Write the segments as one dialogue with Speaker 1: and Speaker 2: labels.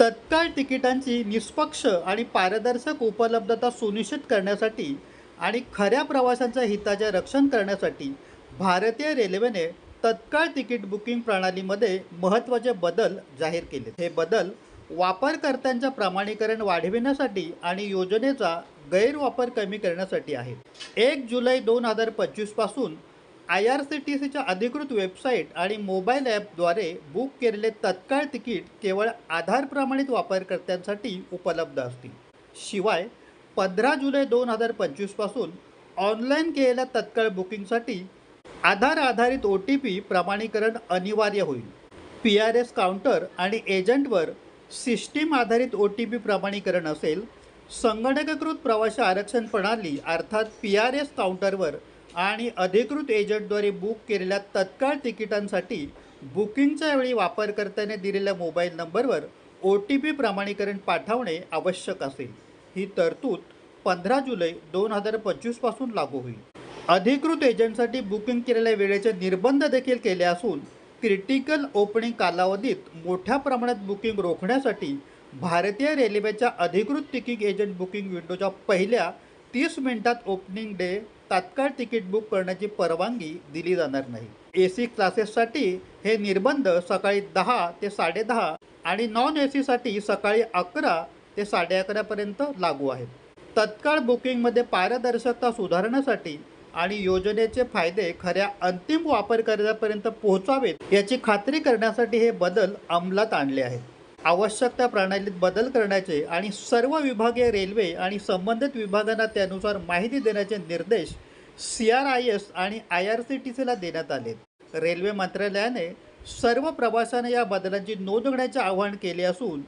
Speaker 1: तत्काळ तिकिटांची निष्पक्ष आणि पारदर्शक उपलब्धता सुनिश्चित करण्यासाठी आणि खऱ्या प्रवाशांच्या हिताचे रक्षण करण्यासाठी भारतीय रेल्वेने तत्काळ तिकीट बुकिंग प्रणालीमध्ये महत्त्वाचे बदल जाहीर केले हे बदल वापरकर्त्यांच्या प्रमाणीकरण वाढविण्यासाठी आणि योजनेचा गैरवापर कमी करण्यासाठी आहेत. एक जुलै दोन हजार पंचवीसपासून आय आर सी टी सीच्या अधिकृत वेबसाईट आणि मोबाईल ॲपद्वारे बुक केलेले तत्काळ तिकीट केवळ आधार प्रमाणित वापरकर्त्यांसाठी उपलब्ध असतील. शिवाय पंधरा जुलै दोन हजार पंचवीसपासून ऑनलाईन केलेल्या तत्काळ बुकिंगसाठी आधार आधारित ओ टी पी प्रमाणीकरण अनिवार्य होईल. पी आर एस काउंटर आणि एजंटवर सिस्टीम आधारित ओ टी पी प्रमाणीकरण असेल संगणकीकृत प्रवासी आरक्षण प्रणाली अर्थात पी आर एस काउंटरवर आणि अधिकृत एजंटद्वारे बुक केलेल्या तत्काळ तिकिटांसाठी बुकिंगच्या वेळी वापरकर्त्याने दिलेल्या मोबाईल नंबरवर ओ टी पी प्रमाणीकरण पाठवणे आवश्यक असेल. ही तरतूद पंधरा जुलै दोन हजार पंचवीसपासून लागू होईल. अधिकृत एजंटसाठी बुकिंग केलेल्या वेळेचे निर्बंध देखील केले असून क्रिटिकल ओपनिंग कालावधीत मोठ्या प्रमाणात बुकिंग रोखण्यासाठी भारतीय रेल्वेच्या अधिकृत तिकीट एजंट बुकिंग विंडोच्या पहिल्या तीस मिनिटात ओपनिंग डे तात्काळ तिकीट बुक करण्याची परवानगी दिली जाणार नाही. ए सी क्लासेससाठी हे निर्बंध सकाळी दहा ते साडेदहा आणि नॉन ए सीसाठी सकाळी अकरा ते साडे अकरापर्यंत लागू आहेत. तत्काळ बुकिंगमध्ये पारदर्शकता सुधारण्यासाठी आणि योजनेचे फायदे खऱ्या अंतिम वापरकर्त्यापर्यंत पोहोचावेत याची खात्री करण्यासाठी हे बदल अंमलात आणले आहेत. आवश्यक त्या प्रणालीत बदल करण्याचे आणि सर्व विभागीय रेल्वे आणि संबंधित विभागांना त्यानुसार माहिती देण्याचे निर्देश सी आर आय एस आणि आय आर सी टी सीला देण्यात आले. रेल्वे मंत्रालयाने सर्व प्रवाशांना या बदलांची नोंद घेण्याचे आवाहन केले असून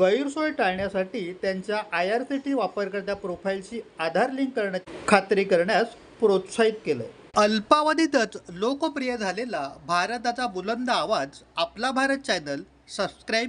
Speaker 1: गैरसोय टाळण्यासाठी त्यांच्या आय आर सी टी वापरकर्त्या प्रोफाईलशी आधार लिंक करण्याची खात्री करण्यास प्रोत्साहित केलं. अल्पावधीतच लोकप्रिय झालेला भारताचा बुलंद आवाज आपला Bharat channel subscribe